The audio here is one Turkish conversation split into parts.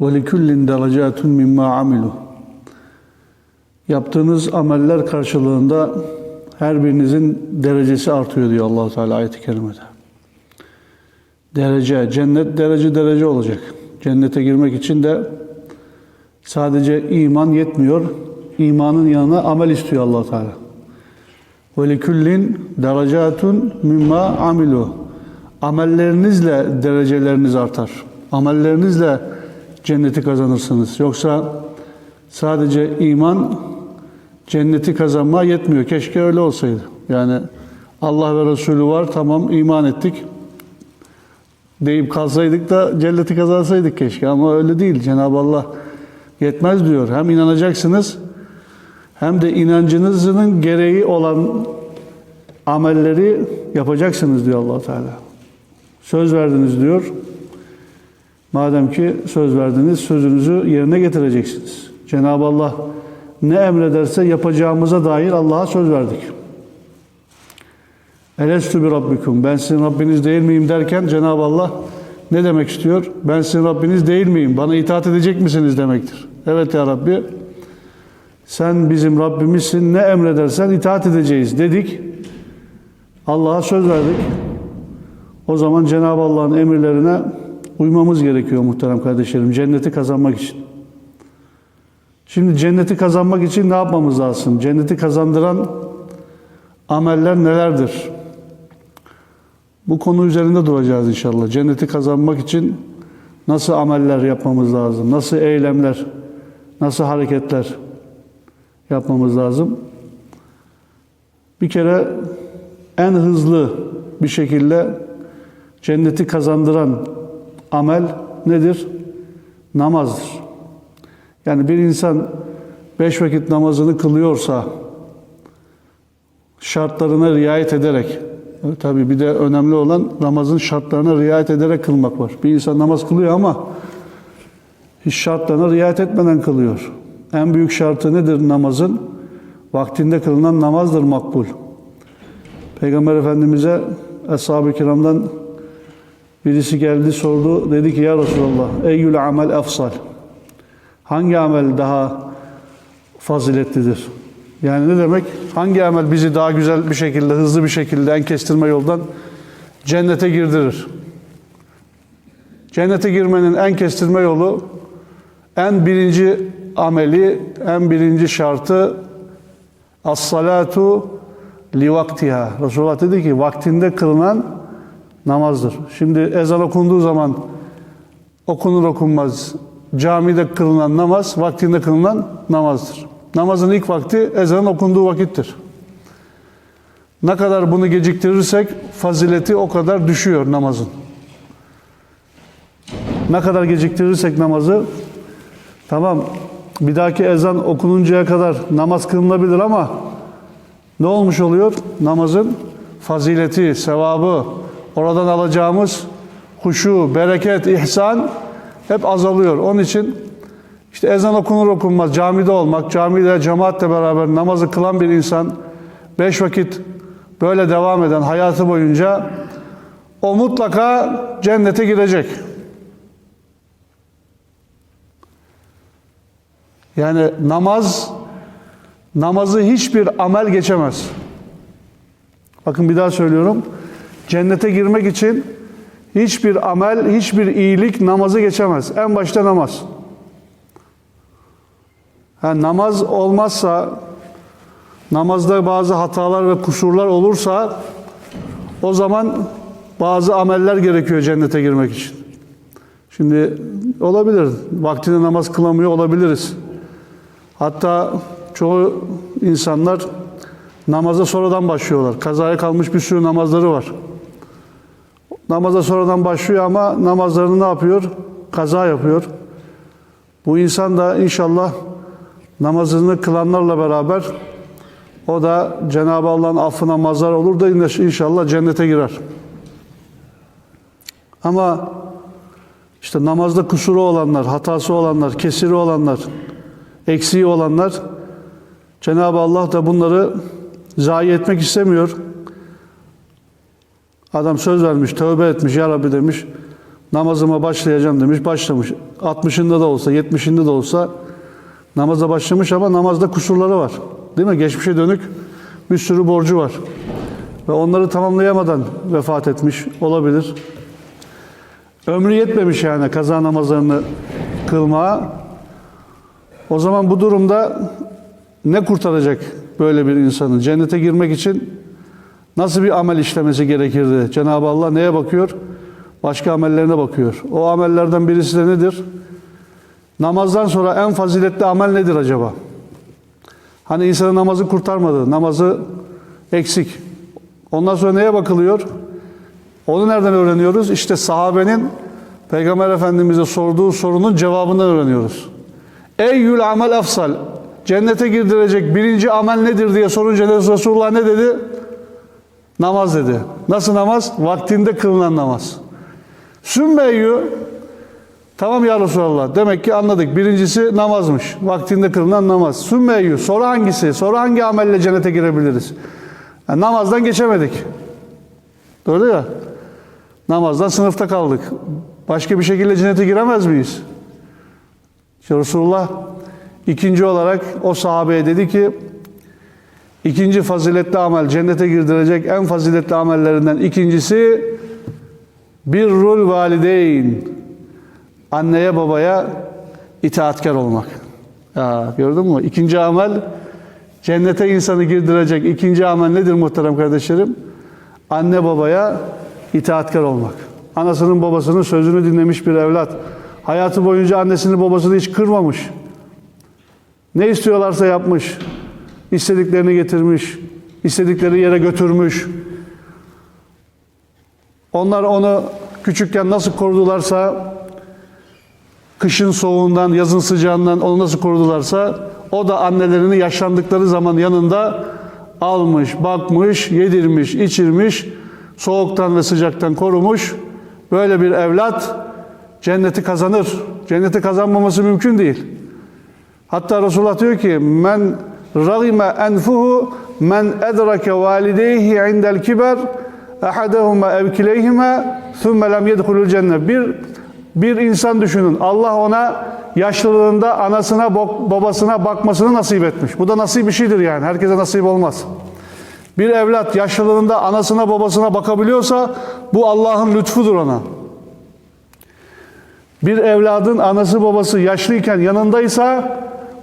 وَلِكُلِّنْ دَرَجَاتٌ مِمَّا عَمِلُوا Yaptığınız ameller karşılığında her birinizin derecesi artıyor diyor allah Teala ayet-i kerimede. Derece, cennet derece derece olacak. Cennete girmek için de sadece iman yetmiyor. İmanın yanına amel istiyor allah Teala. وَلِكُلِّنْ دَرَجَاتٌ مِمَّا عَمِلُوا Amellerinizle dereceleriniz artar. Amellerinizle cenneti kazanırsınız. Yoksa sadece iman cenneti kazanma yetmiyor. Keşke öyle olsaydı. Yani Allah ve Resulü var tamam iman ettik deyip kalsaydık da cenneti kazansaydık keşke ama öyle değil. Cenab-ı Allah yetmez diyor. Hem inanacaksınız hem de inancınızın gereği olan amelleri yapacaksınız diyor allah Teala. Söz verdiniz diyor. Madem ki söz verdiniz, sözünüzü yerine getireceksiniz. Cenab-ı Allah ne emrederse yapacağımıza dair Allah'a söz verdik. Elestü bi rabbikum. Ben sizin Rabbiniz değil miyim derken Cenab-ı Allah ne demek istiyor? Ben sizin Rabbiniz değil miyim? Bana itaat edecek misiniz demektir. Evet ya Rabbi. Sen bizim Rabbimizsin. Ne emredersen itaat edeceğiz dedik. Allah'a söz verdik. O zaman Cenab-ı Allah'ın emirlerine uymamız gerekiyor muhterem kardeşlerim. Cenneti kazanmak için. Şimdi cenneti kazanmak için ne yapmamız lazım? Cenneti kazandıran ameller nelerdir? Bu konu üzerinde duracağız inşallah. Cenneti kazanmak için nasıl ameller yapmamız lazım? Nasıl eylemler, nasıl hareketler yapmamız lazım? Bir kere en hızlı bir şekilde cenneti kazandıran amel nedir? Namazdır. Yani bir insan beş vakit namazını kılıyorsa şartlarına riayet ederek tabi bir de önemli olan namazın şartlarına riayet ederek kılmak var. Bir insan namaz kılıyor ama hiç şartlarına riayet etmeden kılıyor. En büyük şartı nedir namazın? Vaktinde kılınan namazdır makbul. Peygamber Efendimiz'e Ashab-ı Kiram'dan birisi geldi sordu. Dedi ki ya Resulallah eyyül amel efsal. Hangi amel daha faziletlidir? Yani ne demek? Hangi amel bizi daha güzel bir şekilde, hızlı bir şekilde en kestirme yoldan cennete girdirir? Cennete girmenin en kestirme yolu, en birinci ameli, en birinci şartı as-salatu li vaktiha. Resulullah dedi ki vaktinde kılınan namazdır. Şimdi ezan okunduğu zaman okunur okunmaz camide kılınan namaz vaktinde kılınan namazdır. Namazın ilk vakti ezanın okunduğu vakittir. Ne kadar bunu geciktirirsek fazileti o kadar düşüyor namazın. Ne kadar geciktirirsek namazı tamam bir dahaki ezan okununcaya kadar namaz kılınabilir ama ne olmuş oluyor? Namazın fazileti, sevabı, oradan alacağımız huşu, bereket, ihsan hep azalıyor. Onun için işte ezan okunur okunmaz camide olmak, camide cemaatle beraber namazı kılan bir insan beş vakit böyle devam eden hayatı boyunca o mutlaka cennete girecek. Yani namaz namazı hiçbir amel geçemez. Bakın bir daha söylüyorum. Cennete girmek için hiçbir amel, hiçbir iyilik namazı geçemez. En başta namaz. Yani namaz olmazsa, namazda bazı hatalar ve kusurlar olursa o zaman bazı ameller gerekiyor cennete girmek için. Şimdi olabilir. Vaktinde namaz kılamıyor olabiliriz. Hatta çoğu insanlar namaza sonradan başlıyorlar. Kazaya kalmış bir sürü namazları var. Namaza sonradan başlıyor ama namazlarını ne yapıyor? Kaza yapıyor. Bu insan da inşallah namazını kılanlarla beraber o da Cenab-ı Allah'ın affına mazhar olur da inşallah cennete girer. Ama işte namazda kusuru olanlar, hatası olanlar, kesiri olanlar, eksiği olanlar Cenab-ı Allah da bunları zayi etmek istemiyor. Adam söz vermiş, tövbe etmiş, Ya Rabbi demiş. Namazıma başlayacağım demiş, başlamış. 60'ında da olsa, 70'inde de olsa namaza başlamış ama namazda kusurları var. Değil mi? Geçmişe dönük bir sürü borcu var. Ve onları tamamlayamadan vefat etmiş olabilir. Ömrü yetmemiş yani kaza namazlarını kılmaya. O zaman bu durumda ne kurtaracak böyle bir insanı? Cennete girmek için nasıl bir amel işlemesi gerekirdi? Cenab-ı Allah neye bakıyor? Başka amellerine bakıyor. O amellerden birisi de nedir? Namazdan sonra en faziletli amel nedir acaba? Hani insanın namazı kurtarmadı, namazı eksik. Ondan sonra neye bakılıyor? Onu nereden öğreniyoruz? İşte sahabenin Peygamber Efendimiz'e sorduğu sorunun cevabından öğreniyoruz. Eyyül amel afsal. Cennete girdirecek birinci amel nedir diye sorunca Resulullah ne dedi? Namaz dedi. Nasıl namaz? Vaktinde kılınan namaz. Sümmeyyü Tamam ya Resulallah. Demek ki anladık. Birincisi namazmış. Vaktinde kılınan namaz. Sümmeyyü. Sonra hangisi? Sonra hangi amelle cennete girebiliriz? Yani namazdan geçemedik. Doğru ya. Namazdan sınıfta kaldık. Başka bir şekilde cennete giremez miyiz? İşte Resulullah ikinci olarak o sahabeye dedi ki ikinci faziletli amel cennete girdirecek en faziletli amellerinden ikincisi birrul valideyn anneye babaya itaatkar olmak. Ya, gördün mü? İkinci amel cennete insanı girdirecek ikinci amel nedir muhterem kardeşlerim? Anne babaya itaatkar olmak. Anasının babasının sözünü dinlemiş bir evlat. Hayatı boyunca annesini babasını hiç kırmamış. Ne istiyorlarsa yapmış. İstediklerini getirmiş. istedikleri yere götürmüş. Onlar onu küçükken nasıl korudularsa kışın soğuğundan, yazın sıcağından onu nasıl korudularsa o da annelerini yaşlandıkları zaman yanında almış, bakmış, yedirmiş, içirmiş, soğuktan ve sıcaktan korumuş. Böyle bir evlat cenneti kazanır. Cenneti kazanmaması mümkün değil. Hatta Resulullah diyor ki men ragime enfuhu men edrake valideyhi indel kiber ahadahuma evkileyhime thumme lem yedhulul cennet. Bir bir insan düşünün. Allah ona yaşlılığında anasına babasına bakmasını nasip etmiş. Bu da nasip bir şeydir yani. Herkese nasip olmaz. Bir evlat yaşlılığında anasına babasına bakabiliyorsa bu Allah'ın lütfudur ona. Bir evladın anası babası yaşlıyken yanındaysa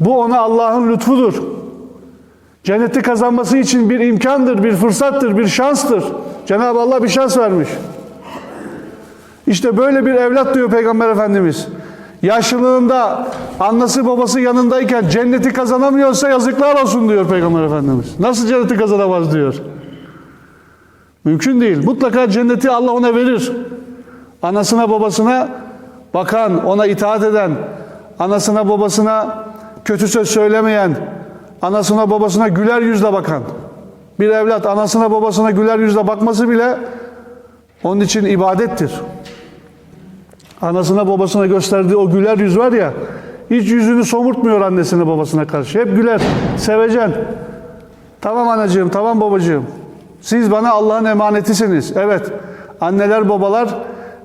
bu ona Allah'ın lütfudur. Cenneti kazanması için bir imkandır, bir fırsattır, bir şanstır. Cenab-ı Allah bir şans vermiş. İşte böyle bir evlat diyor Peygamber Efendimiz. Yaşlılığında annesi babası yanındayken cenneti kazanamıyorsa yazıklar olsun diyor Peygamber Efendimiz. Nasıl cenneti kazanamaz diyor. Mümkün değil. Mutlaka cenneti Allah ona verir. Anasına babasına bakan, ona itaat eden, anasına babasına kötü söz söylemeyen, anasına babasına güler yüzle bakan. Bir evlat anasına babasına güler yüzle bakması bile onun için ibadettir. Anasına babasına gösterdiği o güler yüz var ya, hiç yüzünü somurtmuyor annesine babasına karşı. Hep güler, sevecen. Tamam anacığım, tamam babacığım. Siz bana Allah'ın emanetisiniz. Evet, anneler babalar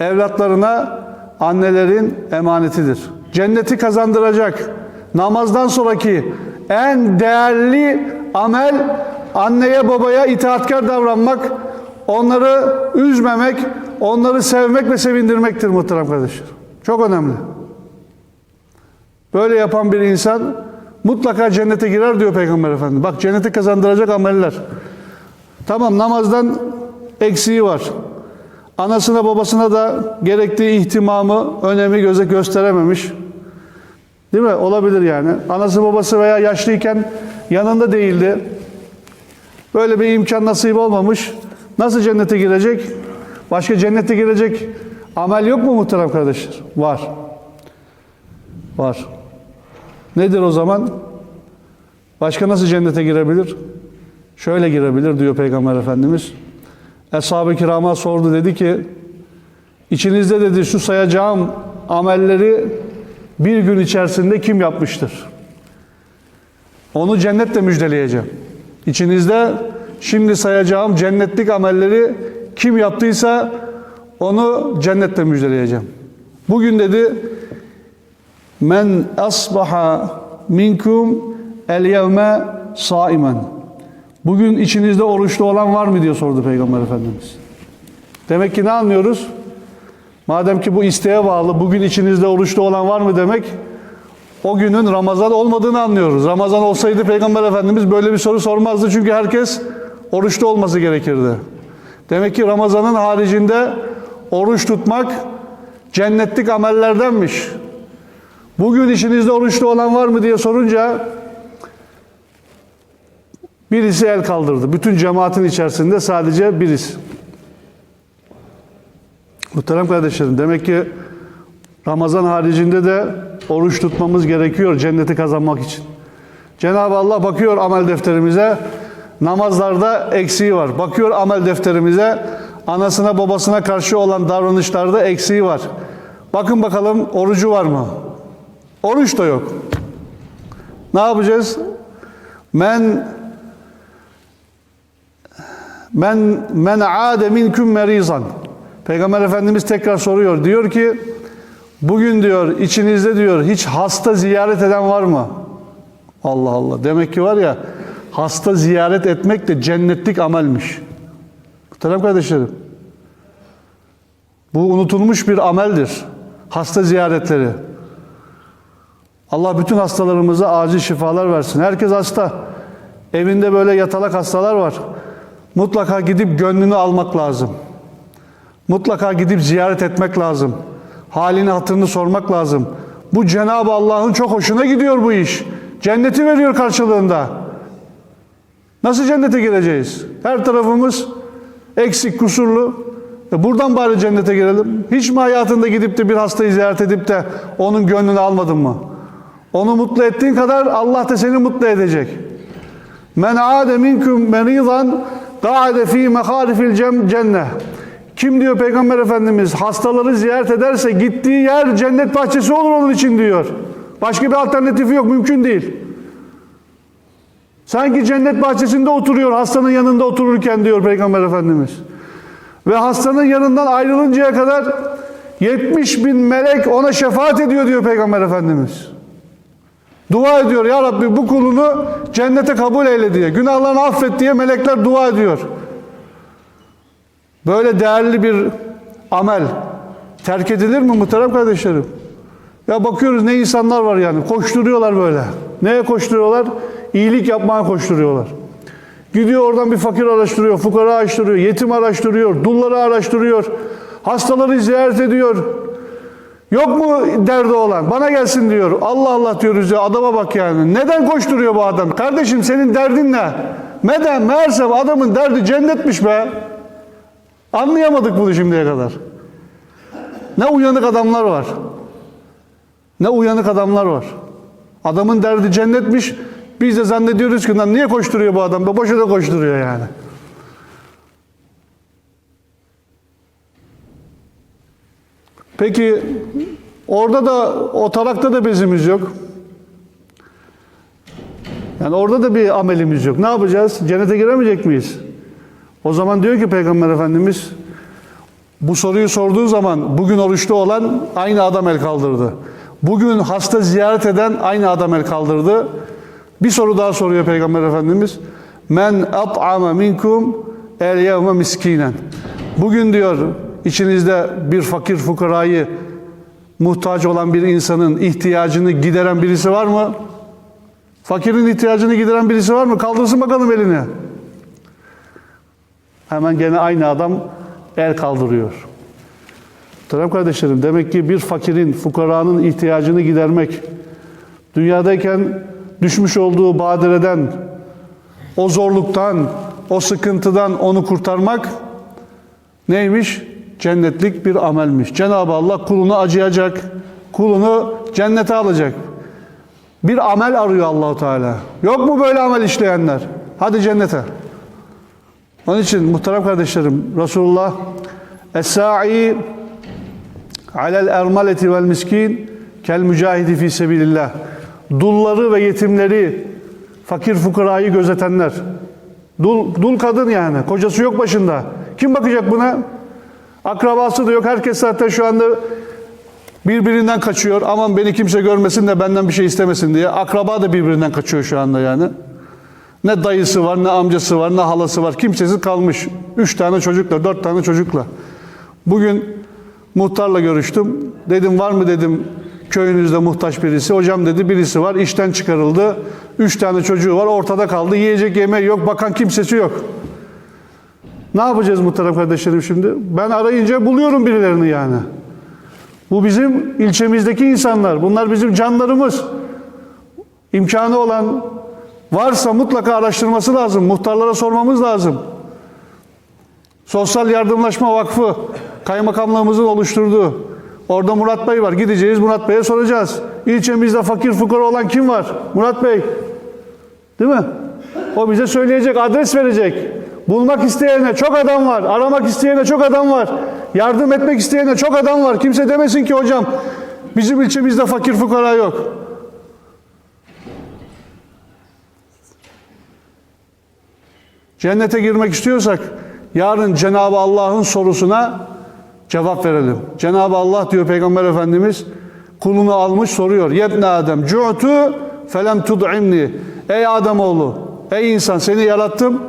evlatlarına annelerin emanetidir. Cenneti kazandıracak namazdan sonraki en değerli amel anneye babaya itaatkar davranmak, onları üzmemek, onları sevmek ve sevindirmektir muhterem kardeşler. Çok önemli. Böyle yapan bir insan mutlaka cennete girer diyor Peygamber Efendimiz. Bak cenneti kazandıracak ameller. Tamam namazdan eksiği var. Anasına babasına da gerektiği ihtimamı, önemi göze gösterememiş. Değil mi? Olabilir yani. Anası babası veya yaşlıyken yanında değildi. Böyle bir imkan nasip olmamış. Nasıl cennete girecek? Başka cennete girecek amel yok mu muhterem kardeşler? Var. Var. Nedir o zaman? Başka nasıl cennete girebilir? Şöyle girebilir diyor Peygamber Efendimiz. Eshab-ı kirama sordu dedi ki içinizde dedi şu sayacağım amelleri bir gün içerisinde kim yapmıştır? Onu cennetle müjdeleyeceğim. İçinizde şimdi sayacağım cennetlik amelleri kim yaptıysa Onu cennetle müjdeleyeceğim. Bugün dedi men asbaha minkum el yevme saimen. Bugün içinizde oruçlu olan var mı diye sordu Peygamber Efendimiz. Demek ki ne anlıyoruz? Madem ki bu isteğe bağlı, bugün içinizde oruçlu olan var mı demek, o günün Ramazan olmadığını anlıyoruz. Ramazan olsaydı Peygamber Efendimiz böyle bir soru sormazdı çünkü herkes oruçlu olması gerekirdi. Demek ki Ramazan'ın haricinde oruç tutmak cennetlik amellerdenmiş. Bugün işinizde oruçlu olan var mı diye sorunca birisi el kaldırdı. Bütün cemaatin içerisinde sadece birisi. Muhterem kardeşlerim demek ki Ramazan haricinde de oruç tutmamız gerekiyor cenneti kazanmak için. Cenab-ı Allah bakıyor amel defterimize namazlarda eksiği var. Bakıyor amel defterimize anasına babasına karşı olan davranışlarda eksiği var. Bakın bakalım orucu var mı? Oruç da yok. Ne yapacağız? Men men men ade minkum merizan. Peygamber Efendimiz tekrar soruyor. Diyor ki bugün diyor içinizde diyor hiç hasta ziyaret eden var mı? Allah Allah. Demek ki var ya hasta ziyaret etmek de cennetlik amelmiş. Muhterem kardeşlerim. Bu unutulmuş bir ameldir. Hasta ziyaretleri. Allah bütün hastalarımıza acil şifalar versin. Herkes hasta. Evinde böyle yatalak hastalar var. Mutlaka gidip gönlünü almak lazım. Mutlaka gidip ziyaret etmek lazım. Halini hatırını sormak lazım. Bu Cenab-ı Allah'ın çok hoşuna gidiyor bu iş. Cenneti veriyor karşılığında. Nasıl cennete gireceğiz? Her tarafımız eksik, kusurlu. E buradan bari cennete girelim. Hiç mi hayatında gidip de bir hastayı ziyaret edip de onun gönlünü almadın mı? Onu mutlu ettiğin kadar Allah da seni mutlu edecek. Men ade minkum meridan qa'ade fi meharifil cennet. Kim diyor Peygamber Efendimiz hastaları ziyaret ederse gittiği yer cennet bahçesi olur onun için diyor. Başka bir alternatifi yok mümkün değil. Sanki cennet bahçesinde oturuyor hastanın yanında otururken diyor Peygamber Efendimiz. Ve hastanın yanından ayrılıncaya kadar 70 bin melek ona şefaat ediyor diyor Peygamber Efendimiz. Dua ediyor ya Rabbi bu kulunu cennete kabul eyle diye. Günahlarını affet diye melekler dua ediyor. Böyle değerli bir amel terk edilir mi muhterem kardeşlerim? Ya bakıyoruz ne insanlar var yani koşturuyorlar böyle. Neye koşturuyorlar? İyilik yapmaya koşturuyorlar. Gidiyor oradan bir fakir araştırıyor, fukara araştırıyor, yetim araştırıyor, dulları araştırıyor, hastaları ziyaret ediyor. Yok mu derdi olan? Bana gelsin diyor. Allah Allah diyoruz ya adama bak yani. Neden koşturuyor bu adam? Kardeşim senin derdin ne? Neden? Meğerse adamın derdi cennetmiş be. Anlayamadık bunu şimdiye kadar. Ne uyanık adamlar var. Ne uyanık adamlar var. Adamın derdi cennetmiş. Biz de zannediyoruz ki niye koşturuyor bu adam? Boşa da koşturuyor yani. Peki orada da o tarakta da bezimiz yok. Yani orada da bir amelimiz yok. Ne yapacağız? Cennete giremeyecek miyiz? O zaman diyor ki Peygamber Efendimiz bu soruyu sorduğu zaman bugün oruçlu olan aynı adam el kaldırdı. Bugün hasta ziyaret eden aynı adam el kaldırdı. Bir soru daha soruyor Peygamber Efendimiz. Men at'ama minkum el yevme miskinen. Bugün diyor içinizde bir fakir fukarayı muhtaç olan bir insanın ihtiyacını gideren birisi var mı? Fakirin ihtiyacını gideren birisi var mı? Kaldırsın bakalım elini. Hemen gene aynı adam el kaldırıyor. Muhterem kardeşlerim demek ki bir fakirin, fukaranın ihtiyacını gidermek, dünyadayken düşmüş olduğu badireden, o zorluktan, o sıkıntıdan onu kurtarmak neymiş? Cennetlik bir amelmiş. Cenab-ı Allah kulunu acıyacak, kulunu cennete alacak. Bir amel arıyor Allahu Teala. Yok mu böyle amel işleyenler? Hadi cennete. Onun için muhterem kardeşlerim Resulullah Es-sa'i alel ermaleti vel miskin kel mücahidi fi sebilillah. Dulları ve yetimleri, fakir fukarayı gözetenler. Dul, dul kadın yani. Kocası yok başında. Kim bakacak buna? Akrabası da yok. Herkes zaten şu anda birbirinden kaçıyor. Aman beni kimse görmesin de benden bir şey istemesin diye. Akraba da birbirinden kaçıyor şu anda yani. Ne dayısı var, ne amcası var, ne halası var. Kimsesiz kalmış. Üç tane çocukla, dört tane çocukla. Bugün muhtarla görüştüm. Dedim var mı dedim köyünüzde muhtaç birisi. Hocam dedi birisi var. işten çıkarıldı. Üç tane çocuğu var. Ortada kaldı. Yiyecek yemeği yok. Bakan kimsesi yok. Ne yapacağız muhterem kardeşlerim şimdi? Ben arayınca buluyorum birilerini yani. Bu bizim ilçemizdeki insanlar. Bunlar bizim canlarımız. İmkanı olan varsa mutlaka araştırması lazım. Muhtarlara sormamız lazım. Sosyal Yardımlaşma Vakfı kaymakamlığımızın oluşturduğu. Orada Murat Bey var. Gideceğiz Murat Bey'e soracağız. İlçemizde fakir fukara olan kim var? Murat Bey. Değil mi? O bize söyleyecek, adres verecek. Bulmak isteyene çok adam var. Aramak isteyene çok adam var. Yardım etmek isteyene çok adam var. Kimse demesin ki hocam bizim ilçemizde fakir fukara yok. Cennete girmek istiyorsak yarın Cenab-ı Allah'ın sorusuna cevap verelim. Cenab-ı Allah diyor Peygamber Efendimiz kulunu almış soruyor. Yebne Adem cu'tu felem tud'imni. Ey Ademoğlu, ey insan seni yarattım.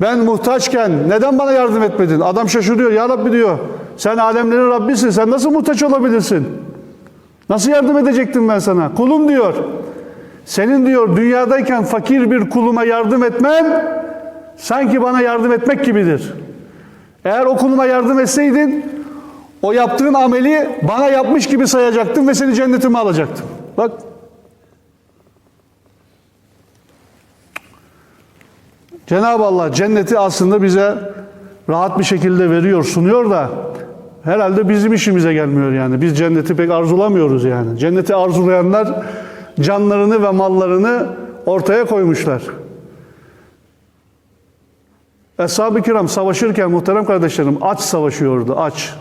Ben muhtaçken neden bana yardım etmedin? Adam şaşırıyor. Ya Rabbi diyor. Sen alemlerin Rabbisin. Sen nasıl muhtaç olabilirsin? Nasıl yardım edecektim ben sana? Kulum diyor. Senin diyor dünyadayken fakir bir kuluma yardım etmen sanki bana yardım etmek gibidir. Eğer o kuluma yardım etseydin o yaptığın ameli bana yapmış gibi sayacaktım ve seni cennetime alacaktım. Bak Cenab-ı Allah cenneti aslında bize rahat bir şekilde veriyor, sunuyor da herhalde bizim işimize gelmiyor yani. Biz cenneti pek arzulamıyoruz yani. Cenneti arzulayanlar canlarını ve mallarını ortaya koymuşlar. Eshab-ı kiram savaşırken muhterem kardeşlerim aç savaşıyordu, aç.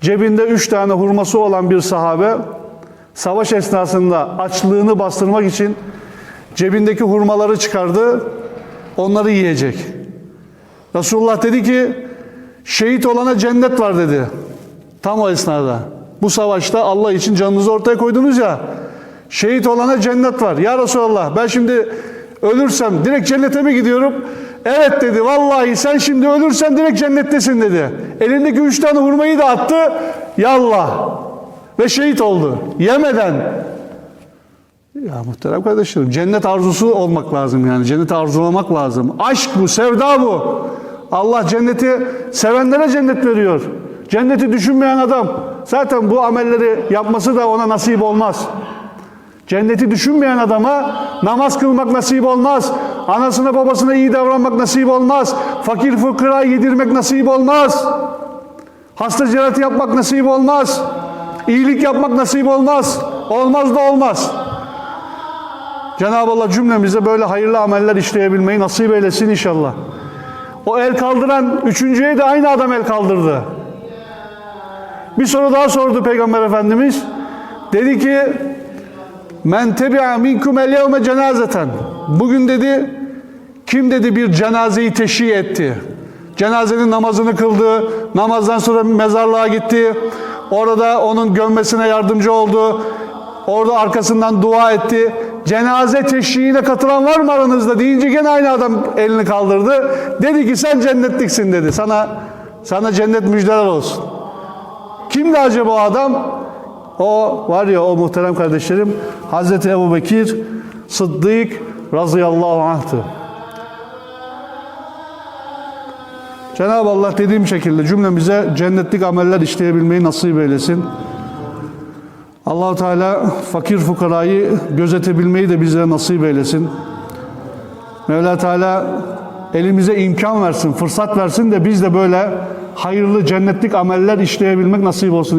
Cebinde üç tane hurması olan bir sahabe savaş esnasında açlığını bastırmak için cebindeki hurmaları çıkardı, onları yiyecek. Resulullah dedi ki, şehit olana cennet var dedi. Tam o esnada. Bu savaşta Allah için canınızı ortaya koydunuz ya, şehit olana cennet var. Ya Resulallah ben şimdi ölürsem direkt cennete mi gidiyorum? Evet dedi, vallahi sen şimdi ölürsen direkt cennettesin dedi. Elindeki üç tane hurmayı da attı, yallah. Ve şehit oldu. Yemeden, ya muhterem kardeşlerim cennet arzusu olmak lazım yani. Cenneti arzulamak lazım. Aşk bu, sevda bu. Allah cenneti sevenlere cennet veriyor. Cenneti düşünmeyen adam zaten bu amelleri yapması da ona nasip olmaz. Cenneti düşünmeyen adama namaz kılmak nasip olmaz. Anasına babasına iyi davranmak nasip olmaz. Fakir fukara yedirmek nasip olmaz. Hasta ziyareti yapmak nasip olmaz. İyilik yapmak nasip olmaz. Olmaz da olmaz. Cenab-ı Allah cümlemize böyle hayırlı ameller işleyebilmeyi nasip eylesin inşallah. O el kaldıran üçüncüye de aynı adam el kaldırdı. Bir soru daha sordu Peygamber Efendimiz. Dedi ki Men tebi'a minkum el yevme cenazeten. Bugün dedi kim dedi bir cenazeyi teşhi etti. Cenazenin namazını kıldı. Namazdan sonra mezarlığa gitti. Orada onun gömmesine yardımcı oldu. Orada arkasından dua etti. Cenaze teşhiğine katılan var mı aranızda deyince gene aynı adam elini kaldırdı. Dedi ki sen cennetliksin dedi. Sana sana cennet müjdeler olsun. Kimdi acaba o adam? O var ya o muhterem kardeşlerim Hazreti Ebu Bekir Sıddık radıyallahu anh'tı. Cenab-ı Allah dediğim şekilde cümlemize cennetlik ameller işleyebilmeyi nasip eylesin. Allahu Teala fakir fukarayı gözetebilmeyi de bize nasip eylesin. Mevla Teala elimize imkan versin, fırsat versin de biz de böyle hayırlı cennetlik ameller işleyebilmek nasip olsun.